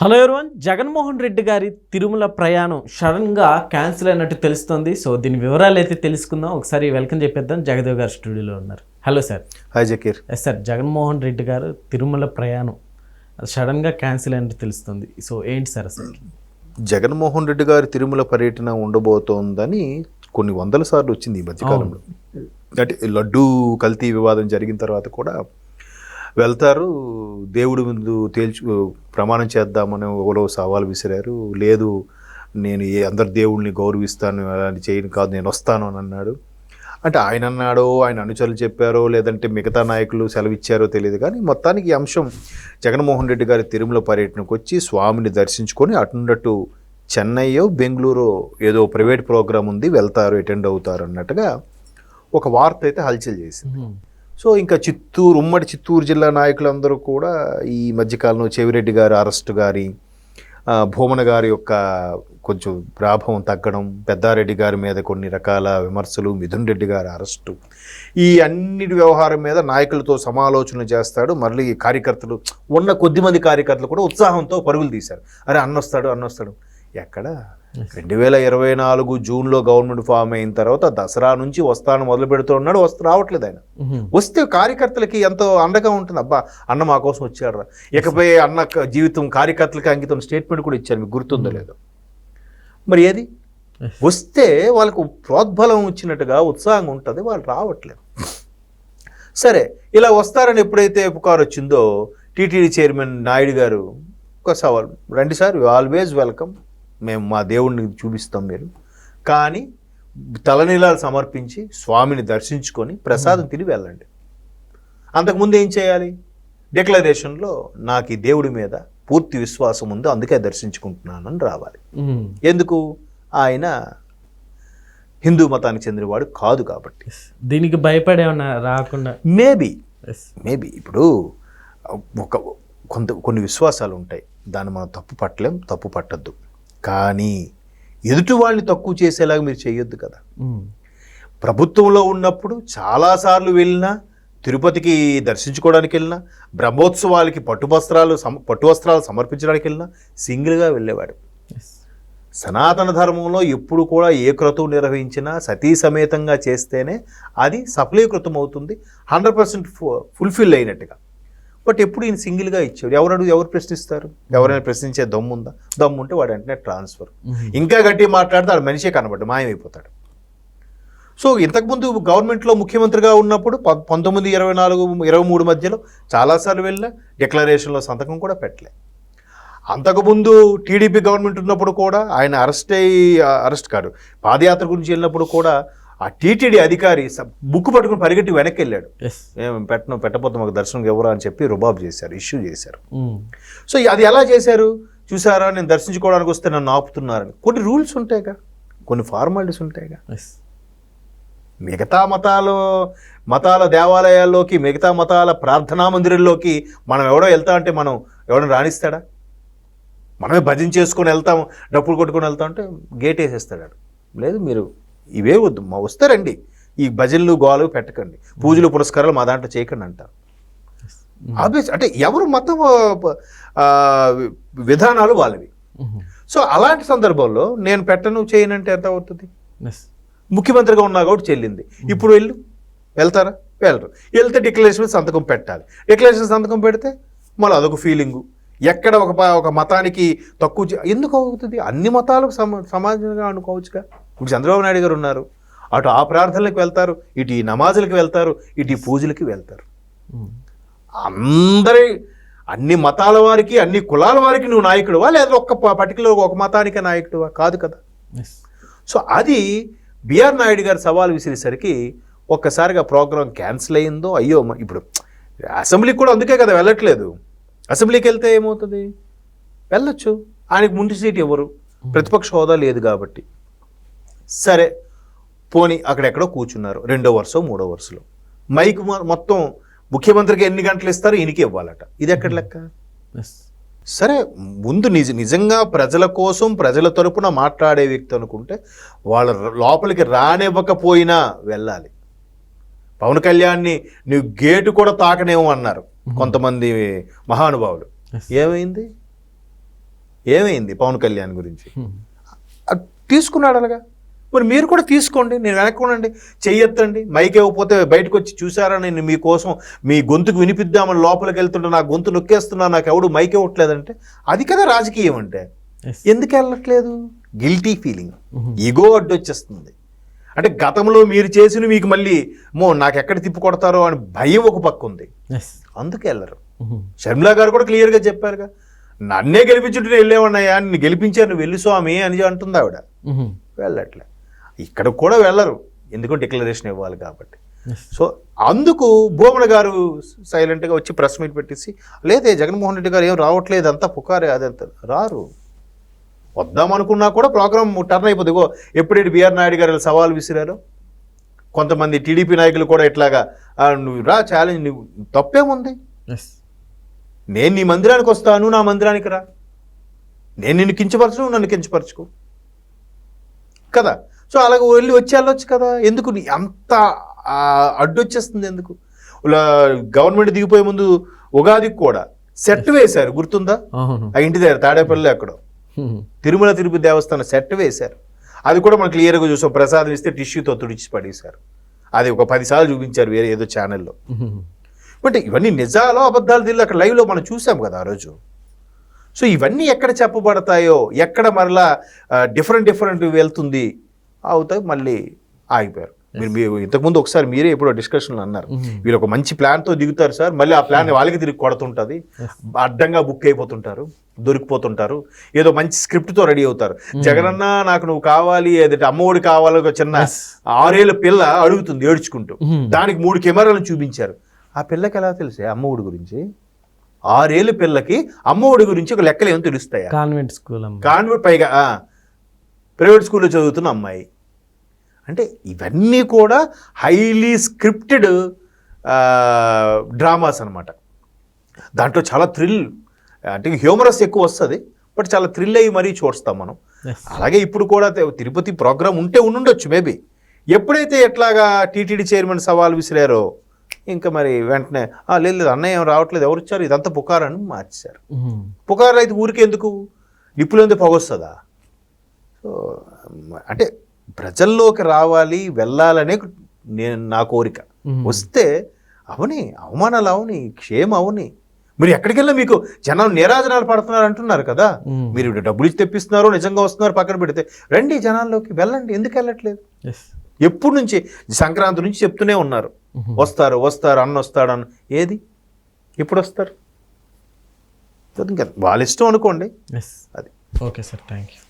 Hello everyone Jaganmohan Reddy గారి తిరుమల ప్రయాణం సడన్గా క్యాన్సిల్ అయినట్టు తెలుస్తుంది. సో దీని వివరాలు అయితే తెలుసుకుందాం. ఒకసారి వెల్కమ్ చెప్పేద్దాం. జగదేవ్ గారు స్టూడియోలో ఉన్నారు. Hello sir. Hi Zakir. Yes sir Jaganmohan Reddy గారు తిరుమల ప్రయాణం సడన్గా క్యాన్సిల్ అయినట్టు తెలుస్తుంది. సో ఏంటి సార్ అసలు? జగన్మోహన్ రెడ్డి గారి తిరుమల పర్యటన ఉండబోతోందని కొన్ని వందల సార్లు వచ్చింది ఈ మధ్యకాలంలో. అంటే లడ్డూ కల్తీ వివాదం జరిగిన తర్వాత కూడా వెళ్తారు. దేవుడి ముందు తేల్చు ప్రమాణం చేద్దామని ఎవరో సవాలు విసిరారు. లేదు నేను ఏ అందరి దేవుడిని గౌరవిస్తాను అలాంటి చేయను కాదు నేను వస్తాను అని అన్నాడు. అంటే ఆయన అన్నాడో ఆయన అనుచరులు చెప్పారో లేదంటే మిగతా నాయకులు సెలవిచ్చారో తెలియదు. కానీ మొత్తానికి ఈ అంశం జగన్మోహన్ రెడ్డి గారి తిరుమల పర్యటనకు వచ్చి స్వామిని దర్శించుకొని అటున్నట్టు చెన్నైయో బెంగళూరు ఏదో ప్రైవేట్ ప్రోగ్రాం ఉంది వెళ్తారు అటెండ్ అవుతారు అన్నట్టుగా ఒక వార్త అయితే హల్చల్ చేసింది. సో ఇంకా చిత్తూరు ఉమ్మడి చిత్తూరు జిల్లా నాయకులందరూ కూడా ఈ మధ్యకాలంలో చెవిరెడ్డి గారి అరెస్టు గారి భూమన గారి యొక్క కొంచెం ప్రాభవం తగ్గడం పెద్దారెడ్డి గారి మీద కొన్ని రకాల విమర్శలు మిథున్ రెడ్డి గారి అరెస్టు ఈ అన్నిటి వ్యవహారం మీద నాయకులతో సమాలోచనలు చేస్తాడు. మళ్ళీ కార్యకర్తలు ఉన్న కొద్దిమంది కార్యకర్తలు కూడా ఉత్సాహంతో పరుగులు తీశారు. అరే అన్నొస్తాడు అన్నొస్తాడు. ఎక్కడ? రెండు వేల ఇరవై నాలుగు జూన్లో గవర్నమెంట్ ఫామ్ అయిన తర్వాత దసరా నుంచి వస్తాను మొదలు పెడుతున్నాడు వస్తూ రావట్లేదు ఆయన. వస్తే కార్యకర్తలకి ఎంతో అండగా ఉంటుంది. అబ్బా అన్న మా కోసం వచ్చాడు రా. ఇకపై అన్న జీవితం కార్యకర్తలకి అంకితం స్టేట్మెంట్ కూడా ఇచ్చారు మీకు గుర్తుందో లేదో. మరి ఏది? వస్తే వాళ్ళకు ప్రోద్బలం వచ్చినట్టుగా ఉత్సాహంగా ఉంటుంది వాళ్ళు రావట్లేదు. సరే ఇలా వస్తారని ఎప్పుడైతే పుకారు వచ్చిందో టీటీడీ చైర్మన్ నాయుడు గారు ఒక సవాల్ రండి సార్ ఆల్వేజ్ వెల్కమ్. మేము మా దేవుడిని చూపిస్తాం మీరు. కానీ తలనీలాలు సమర్పించి స్వామిని దర్శించుకొని ప్రసాదం తిని వెళ్ళండి. అంతకుముందు ఏం చేయాలి? డిక్లరేషన్లో నాకు ఈ దేవుడి మీద పూర్తి విశ్వాసం ఉంది అందుకే దర్శించుకుంటున్నానని రావాలి. ఎందుకు? ఆయన హిందూ మతానికి చెందినవాడు కాదు కాబట్టి. దీనికి భయపడేమన్నా రాకుండా? మేబీ. మేబీ. ఇప్పుడు ఒక కొంత కొన్ని విశ్వాసాలు ఉంటాయి. దాన్ని మనం తప్పు పట్టలేం తప్పు పట్టద్దు. కానీ ఎదుటి వాళ్ళని తక్కువ చేసేలాగా మీరు చేయొద్దు కదా. ప్రభుత్వంలో ఉన్నప్పుడు చాలాసార్లు వెళ్ళినా తిరుపతికి దర్శించుకోవడానికి వెళ్ళినా బ్రహ్మోత్సవాలకి పట్టు వస్త్రాలు సమ పట్టు వస్త్రాలు సమర్పించడానికి వెళ్ళినా సింగిల్గా వెళ్ళేవాడు. సనాతన ధర్మంలో ఎప్పుడు కూడా ఏ క్రతువు నిర్వహించినా సతీ సమేతంగా చేస్తేనే అది సఫలీకృతం అవుతుంది హండ్రెడ్ పర్సెంట్ ఫుల్ఫిల్ అయినట్టుగా బట్ ఎప్పుడు ఈయన సింగిల్గా ఇచ్చాడు ఎవరు అడుగు ఎవరు ప్రశ్నిస్తారు? ఎవరైనా ప్రశ్నించే దమ్ము ఉందా? దమ్ము ఉంటే వాడు వెంటనే ట్రాన్స్ఫర్. ఇంకా గట్టి మాట్లాడితే ఆడు మనిషే కనబడ్డు మాయమైపోతాడు. సో ఇంతకుముందు గవర్నమెంట్లో ముఖ్యమంత్రిగా ఉన్నప్పుడు పంతొమ్మిది ఇరవై నాలుగు ఇరవై మూడు మధ్యలో చాలాసార్లు వెళ్ళిన డిక్లరేషన్లో సంతకం కూడా పెట్టలే. అంతకుముందు టీడీపీ గవర్నమెంట్ ఉన్నప్పుడు కూడా ఆయన అరెస్ట్ అయ్యి అరెస్ట్ కాదు పాదయాత్ర గురించి వెళ్ళినప్పుడు కూడా ఆ టీటీడీ అధికారి బుక్ పట్టుకుని పరిగెట్టి వెనక్కి వెళ్ళాడు Yes. ఏం పెట్టను పెట్టకపోతే మాకు దర్శనం ఎవరు అని చెప్పి రుబాబ్ చేశారు ఇష్యూ చేశారు మ్మ్. సో అది ఎలా చేశారు చూసారా నేను దర్శించుకోవడానికి వస్తే నన్ను ఆపుతున్నారని కొన్ని రూల్స్ ఉంటాయిగా కొన్ని ఫార్మాలిటీస్ ఉంటాయిగా. మిగతా మతాలు మతాల దేవాలయాల్లోకి మిగతా మతాల ప్రార్థనా మందిరంలోకి మనం ఎవడో వెళ్తా అంటే మనం ఎవడో రాణిస్తాడా మనమే భజన చేసుకొని వెళ్తాం డప్పులు కొట్టుకొని వెళ్తాం అంటే గేట్ వేసేస్తాడు. లేదు మీరు ఇవే వద్దు మా వస్తారండి. ఈ భజనలు గోలు పెట్టకండి. పూజలు పురస్కారాలు మా దాంట్లో చేయకండి అంటారు. ఆబ్వియస్ అంటే ఎవరు మతం విధానాలు వాళ్ళవి. సో అలాంటి సందర్భంలో నేను పెట్టను చేయనంటే ఎంత అవుతుంది. ముఖ్యమంత్రిగా ఉన్నా కాబట్టి చెల్లింది. ఇప్పుడు వెళ్ళు. వెళ్తారా? వెళ్ళరు. వెళ్తే డిక్లరేషన్ సంతకం పెట్టాలి. డిక్లరేషన్ సంతకం పెడితే మళ్ళీ అదొక ఫీలింగు. ఎక్కడ ఒక ఒక మతానికి తక్కువ ఎందుకు అవుతుంది? అన్ని మతాలకు సమ సమాజంగా అనుకోవచ్చుగా. ఇప్పుడు చంద్రబాబు నాయుడు గారు ఉన్నారు. అటు ఆ ప్రార్థనలకు వెళ్తారు ఇటు ఈ నమాజులకు వెళ్తారు ఇటు ఈ పూజలకి వెళ్తారు. అందరి అన్ని మతాల వారికి అన్ని కులాల వారికి నువ్వు నాయకుడువా? లేదా ఒక్క పర్టికులర్ ఒక మతానికే నాయకుడువా? కాదు కదా. సో అది బిఆర్ నాయుడు గారు సవాల్ విసిరేసరికి ఒక్కసారిగా ప్రోగ్రాం క్యాన్సిల్ అయిందో అయ్యో ఇప్పుడు అసెంబ్లీకి కూడా అందుకే కదా వెళ్ళట్లేదు. అసెంబ్లీకి వెళ్తే ఏమవుతుంది? వెళ్ళొచ్చు. ఆయనకు ముందు సీట్ ఎవరు? ప్రతిపక్ష హోదా లేదు కాబట్టి. సరే. పోని అక్కడెక్కడో కూర్చున్నారు. రెండో వరుస మూడో వరుసలో. మైక్ మొత్తం ముఖ్యమంత్రికి ఎన్ని గంటలు ఇస్తారో ఈయనకి ఇవ్వాలట. ఇది ఎక్కడ లెక్క? Yes. సరే ముందు నిజ నిజంగా ప్రజల కోసం ప్రజల తరపున మాట్లాడే వ్యక్తి అనుకుంటే వాళ్ళ లోపలికి రానివ్వకపోయినా వెళ్ళాలి. పవన్ కళ్యాణ్ని నువ్వు గేటు కూడా తాకనేమో అన్నారు కొంతమంది మహానుభావులు. ఏమైంది? ఏమైంది పవన్ కళ్యాణ్ గురించి? అది తీసుకున్నాడు అలాగా మరి మీరు కూడా తీసుకోండి నేను వెనక్కుండండి చెయ్యొద్దండి. మైక్ ఇవ్వకపోతే బయటకు వచ్చి చూసారా నేను మీకోసం మీ గొంతుకు వినిపిద్దామని లోపలికి వెళ్తుంటే నా గొంతు నొక్కేస్తున్నా నాకు ఎవడు మైక్ ఇవ్వట్లేదంటే అది కదా రాజకీయం అంటే. ఎందుకు వెళ్ళట్లేదు? గిల్టీ ఫీలింగ్ ఈగో అడ్డొచ్చేస్తుంది. అంటే గతంలో మీరు చేసిన మీకు మళ్ళీ మో నాకు ఎక్కడ తిప్పి కొడతారో అని భయం ఒక పక్క ఉంది. అందుకే వెళ్ళరు. షర్మిలా గారు కూడా క్లియర్గా చెప్పారుగా నన్నే గెలిపించుంటే నేను వెళ్ళేవన్నయ్యా నిన్ను గెలిపించాను నువ్వు వెళ్ళి స్వామి అని అంటుంది ఆవిడ. వెళ్ళట్లే. ఇక్కడ కూడా వెళ్ళరు. ఎందుకంటే డిక్లరేషన్ ఇవ్వాలి కాబట్టి. సో అందుకు భూమన గారు సైలెంట్గా వచ్చి ప్రెస్ మీట్ పెట్టేసి లేదే జగన్మోహన్ రెడ్డి గారు ఏం రావట్లేదు అంతా పుకారే అదంతా రారు. వద్దామనుకున్నా కూడా ప్రోగ్రామ్ టర్న్ అయిపోతుంది ఇగో బిఆర్ నాయుడు గారు సవాల్ విసిరారు? కొంతమంది టీడీపీ నాయకులు కూడా ఇట్లాగా "ఆ, నువ్వు రా ఛాలెంజ్ నువ్వు తప్పేముంది? నేను నీ మందిరానికి వస్తాను నా మందిరానికి రా. నేను నిన్ను కించపరచు నన్ను కించపరచుకో. కదా? సో అలాగ వెళ్ళి వచ్చి వెళ్ళొచ్చు కదా. ఎందుకు అంత ఆ, అడ్డొచ్చేస్తుంది ఎందుకు? గవర్నమెంట్ దిగిపోయే ముందు ఉగాదికి కూడా సెట్ వేశారు గుర్తుందా? ఆ ఇంటి దగ్గర తాడేపల్లి అక్కడ తిరుమల తిరుపతి దేవస్థానం సెట్ వేశారు. అది కూడా మనం క్లియర్గా చూసాం. ప్రసాదం ఇస్తే టిష్యూతో తుడిచి పడేశారు. అది ఒక పదిసార్లు చూపించారు వేరే ఏదో ఛానల్లో. బట్ ఇవన్నీ నిజాలో అబద్ధాలు తెలియదు అక్కడ లైవ్లో మనం చూసాం కదా ఆ రోజు. సో ఇవన్నీ ఎక్కడ చెప్పబడతాయో ఎక్కడ మరలా డిఫరెంట్ డిఫరెంట్ వెళ్తుంది అవుతాయి మళ్ళీ ఆగిపోయారు. మీరు మీరు ఇంతకుముందు ఒకసారి మీరే ఎప్పుడో డిస్కషన్లో అన్నారు. వీళ్ళు ఒక మంచి ప్లాన్తో దిగుతారు సార్ మళ్ళీ ఆ ప్లాన్ వాళ్ళకి తిరిగి కొడుతుంటుంది. అడ్డంగా బుక్ అయిపోతుంటారు దొరికిపోతుంటారు. ఏదో మంచి స్క్రిప్ట్తో రెడీ అవుతారు. జగనన్న నాకు నువ్వు కావాలి ఏదంటే అమ్మఒడి కావాలి ఒక చిన్న ఆరేళ్ళ పిల్ల అడుగుతుంది ఏడ్చుకుంటూ. దానికి మూడు కెమెరాలను చూపించారు. ఆ పిల్లకి ఎలా తెలిసే అమ్మఒడి గురించి? ఆరేళ్ళ పిల్లకి అమ్మఒడి గురించి ఒక లెక్కలు ఏమో తెలుస్తాయా కాన్వెంట్ స్కూల్ కాన్వెంట్ పైగా ప్రైవేట్ స్కూల్లో చదువుతున్న అమ్మాయి. అంటే ఇవన్నీ కూడా హైలీ స్క్రిప్టెడ్ డ్రామాస్ అన్నమాట. దాంట్లో చాలా థ్రిల్ అంటే హ్యూమరస్ ఎక్కువ వస్తుంది బట్ చాలా థ్రిల్ అయ్యి మరీ చూస్తాం మనం. అలాగే ఇప్పుడు కూడా తిరుపతి ప్రోగ్రామ్ ఉంటే ఉండుండొచ్చు మేబీ ఎప్పుడైతే ఎట్లాగా టీటీడీ చైర్మన్ సవాల్ విసిరారో ఇంకా మరి వెంటనే "ఆ, లేదు లేదు అన్నయ్య ఏం రావట్లేదు ఎవరు ఇచ్చారు ఇదంతా పుకారని మార్చారు పుకారు అయితే ఊరికి ఎందుకు నిప్పులు ఎందుకు పొగొస్తుందా? సో అంటే ప్రజల్లోకి రావాలి వెళ్ళాలనే నేను నా కోరిక. వస్తే అవని అవమానాలు అవని క్షేమ అవని. మీరు ఎక్కడికి వెళ్ళా మీకు జనం నిరాజనాలు పడుతున్నారు అంటున్నారు కదా. మీరు డబ్బులు ఇచ్చి తెప్పిస్తున్నారు నిజంగా వస్తున్నారు పక్కన పెడితే. రండి జనాల్లోకి వెళ్ళండి ఎందుకు వెళ్ళట్లేదు? ఎస్ ఎప్పుడు నుంచి? సంక్రాంతి నుంచి చెప్తూనే ఉన్నారు. వస్తారు వస్తారు అన్న వస్తాడు అన్న. ఏది? ఎప్పుడు వస్తారు? ఇంకా వాళ్ళ ఇష్టం అనుకోండి. అది. Okay sir thank you